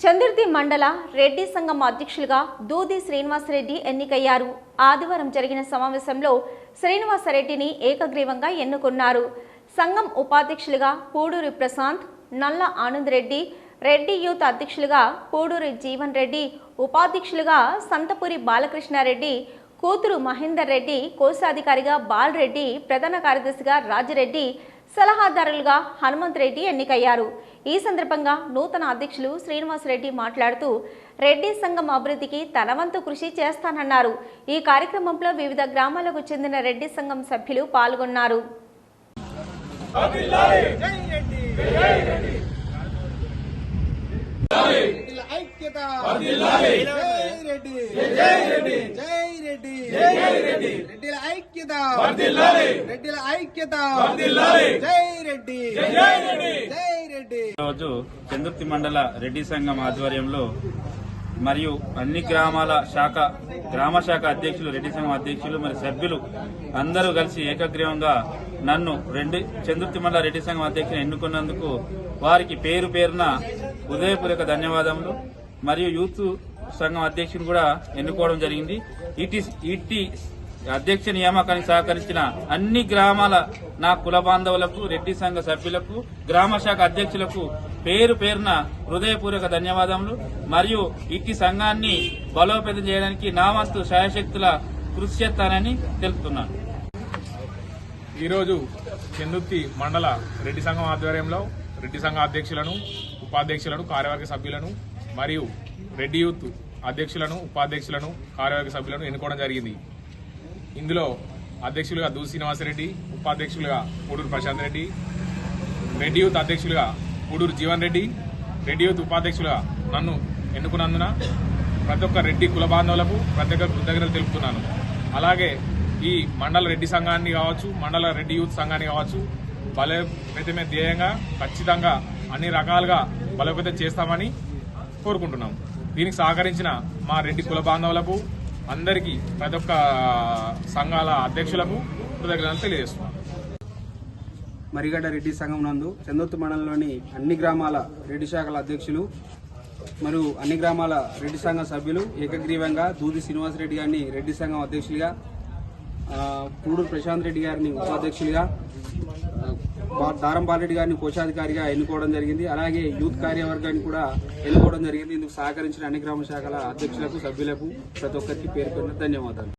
చందుర్తి మండల రెడ్డి సంఘం అధ్యక్షులుగా దూది శ్రీనివాసరెడ్డి ఎన్నికయ్యారు. ఆదివారం జరిగిన సమావేశంలో శ్రీనివాసరెడ్డిని ఏకగ్రీవంగా ఎన్నుకున్నారు. సంఘం ఉపాధ్యక్షులుగా పూడూరి ప్రశాంత్ నల్ల ఆనంద్ రెడ్డి రెడ్డి యూత్ అధ్యక్షులుగా పూడూరి జీవన్ రెడ్డి ఉపాధ్యక్షులుగా సంతపురి బాలకృష్ణారెడ్డి కూతురు మహేందర్ రెడ్డి కోశాధికారిగా బాలరెడ్డి ప్రధాన కార్యదర్శిగా రాజిరెడ్డి సలహాదారులుగా హనుమంత్ రెడ్డి ఎన్నికయ్యారు. ఈ సందర్భంగా నూతన అధ్యక్షులు శ్రీనివాసరెడ్డి మాట్లాడుతూ రెడ్డి సంఘం అభివృద్ధికి తన వంతు కృషి చేస్తానన్నారు. ఈ కార్యక్రమంలో వివిధ గ్రామాలకు చెందిన రెడ్డి సంఘం సభ్యులు పాల్గొన్నారు. ఐక్యత రెడ్డి రెడ్డిల ఐక్యత. రెడ్డిల ఐక్యత. జై రెడ్డి. జై రెడ్డి. జై రెడ్డి. రోజు చందుర్తి మండల రెడ్డి సంఘం ఆధ్వర్యంలో మరియు అన్ని గ్రామాల శాఖ గ్రామ శాఖ అధ్యక్షులు రెడ్డి సంఘం అధ్యక్షులు మరి సభ్యులు అందరూ కలిసి ఏకగ్రీవంగా నన్ను రెండు చందుర్తి మండల రెడ్డి సంఘం అధ్యక్షులు ఎన్నుకున్నందుకు వారికి పేరు పేరున హృదయపూర్వక ధన్యవాదములు. మరియు యూత్ సంఘం అధ్యక్షుని కూడా ఎన్నుకోవడం జరిగింది. ఇటీ ఇటీ అధ్యక్ష నియామకానికి సహకరించిన అన్ని గ్రామాల నా కుల బాంధవులకు రెడ్డి సంఘ సభ్యులకు గ్రామ శాఖ అధ్యక్షులకు పేరు పేరున హృదయపూర్వక ధన్యవాదములు. మరియు ఇట్టి సంఘాన్ని బలోపేతం చేయడానికి నా వంతు శాయశక్తుల కృషి చేస్తానని తెలుపుతున్నాను. ఈరోజు చెందుర్తి మండల రెడ్డి సంఘం ఆధ్వర్యంలో రెడ్డి సంఘ అధ్యక్షులను ఉపాధ్యక్షులను కార్యవర్గ సభ్యులను మరియు రెడ్డి యూత్ అధ్యక్షులను ఉపాధ్యక్షులను కార్యవర్గ సభ్యులను ఎన్నుకోవడం జరిగింది. ఇందులో అధ్యక్షులుగా దూ శ్రీనివాసరెడ్డి ఉపాధ్యక్షులుగా పూడూరు ప్రశాంత్ రెడ్డి రెడ్డి యూత్ అధ్యక్షులుగా పూడూరు జీవన్ రెడ్డి రెడ్డి యూత్ ఉపాధ్యక్షులుగా నన్ను ఎన్నుకున్నందున ప్రతి ఒక్క రెడ్డి కుల బాంధవులకు ప్రత్యేక కృతజ్ఞతలు తెలుపుతున్నాను. అలాగే ఈ మండల రెడ్డి సంఘాన్ని కావచ్చు మండల రెడ్డి యూత్ సంఘాన్ని కావచ్చు బలోపేతమే ధ్యేయంగా ఖచ్చితంగా అన్ని రకాలుగా బలోపేతం చేస్తామని కోరుకుంటున్నాం దీనికి సహకరించిన మా రెడ్డి కుల బాంధవులకు అందరికీ ప్రతి ఒక్క సంఘాల అధ్యక్షులకు కృతజ్ఞతలు తెలియజేస్తున్నాం. మరిగడ్డ రెడ్డి సంఘం నందు చందొత్తు మండలంలోని అన్ని గ్రామాల రెడ్డి శాఖల అధ్యక్షులు మరియు అన్ని గ్రామాల రెడ్డి సంఘం సభ్యులు ఏకగ్రీవంగా దూది శ్రీనివాసరెడ్డి గారిని రెడ్డి సంఘం అధ్యక్షులుగా కూడూరు పూడూరు ప్రశాంత్ రెడ్డి గారిని ఉపాధ్యక్షులుగా దారం బాలరెడ్డి గారిని కోశాధికారిగా ఎన్నుకోవడం జరిగింది. అలాగే యూత్ కార్యవర్గాన్ని కూడా ఎన్నుకోవడం జరిగింది. ఇందుకు సహకరించిన అన్ని గ్రామ శాఖల అధ్యక్షులకు సభ్యులకు ప్రతి ఒక్కరికి పేరు ధన్యవాదాలు.